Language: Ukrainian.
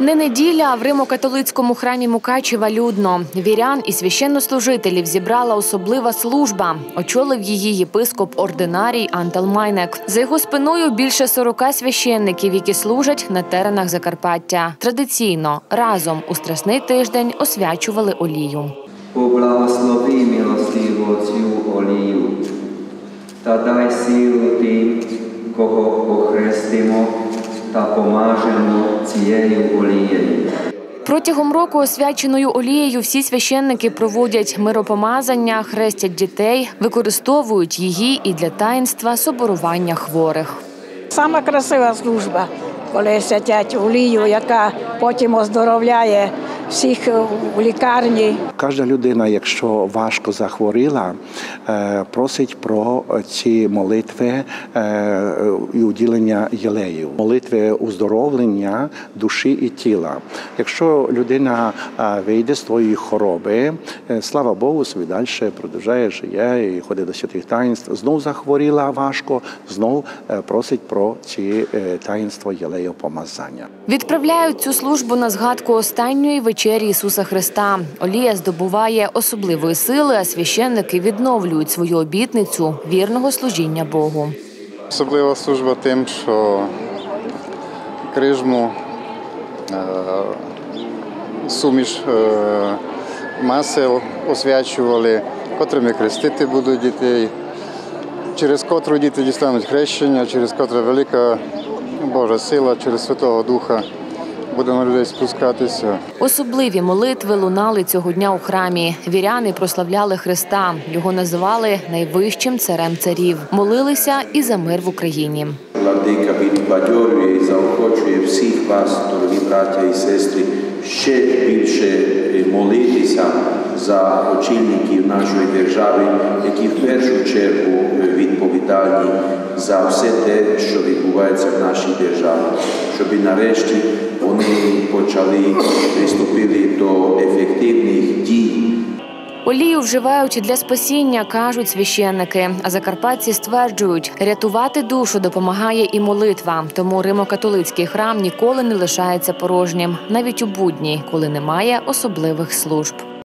Не неділя, а в Римо-католицькому храмі Мукачева людно. Вірян і священнослужителів зібрала особлива служба. Очолив її єпископ ординарій Антал Майнек. За його спиною більше 40 священників, які служать на теренах Закарпаття. Традиційно разом у страсний тиждень освячували олію. Поблагослови милостиво цю олію та дай силу тим, кого охрестимо та помажемо цією олією. Протягом року освяченою олією всі священники проводять миропомазання, хрестять дітей, використовують її і для таїнства соборування хворих. Сама красива служба, коли святять олію, яка потім оздоровляє всіх у лікарні. Кожна людина, якщо важко захворіла, е, просить про ці молитви е, і уділення єлею, молитви уздоровлення душі і тіла. Якщо людина е, вийде з тої хвороби, е, слава Богу, собі далі продовжує жиє і ходить до святих таїнств. Знов захворіла важко, знов е, просить про ці е, таїнства єлею помазання. Відправляють цю службу на згадку останньої вечері Ісуса Христа. Олія здобуває особливої сили, а священники відновлюють свою обітницю вірного служіння Богу. Особлива служба тим, що крижму е, суміш е, масел освячували, котрими хрестити будуть дітей, через котру діти дістануть хрещення, через котре велика Божа сила, через Святого Духа буде на людей спускатися. Особливі молитви лунали цього дня у храмі. Віряни прославляли Христа. Його називали найвищим царем царів. Молилися і за мир в Україні. Владика підбадьорює і заохочує всіх вас, дорогі браття і сестри, ще більше молитися за очільників нашої держави, які в першу чергу відповідальні за все те, що відбувається в нашій державі, щоб нарешті вони почали приступили до ефективних дій. Олію вживають для спасіння, кажуть священники. А закарпатці стверджують, рятувати душу допомагає і молитва. Тому Римо-католицький храм ніколи не лишається порожнім, навіть у будні, коли немає особливих служб.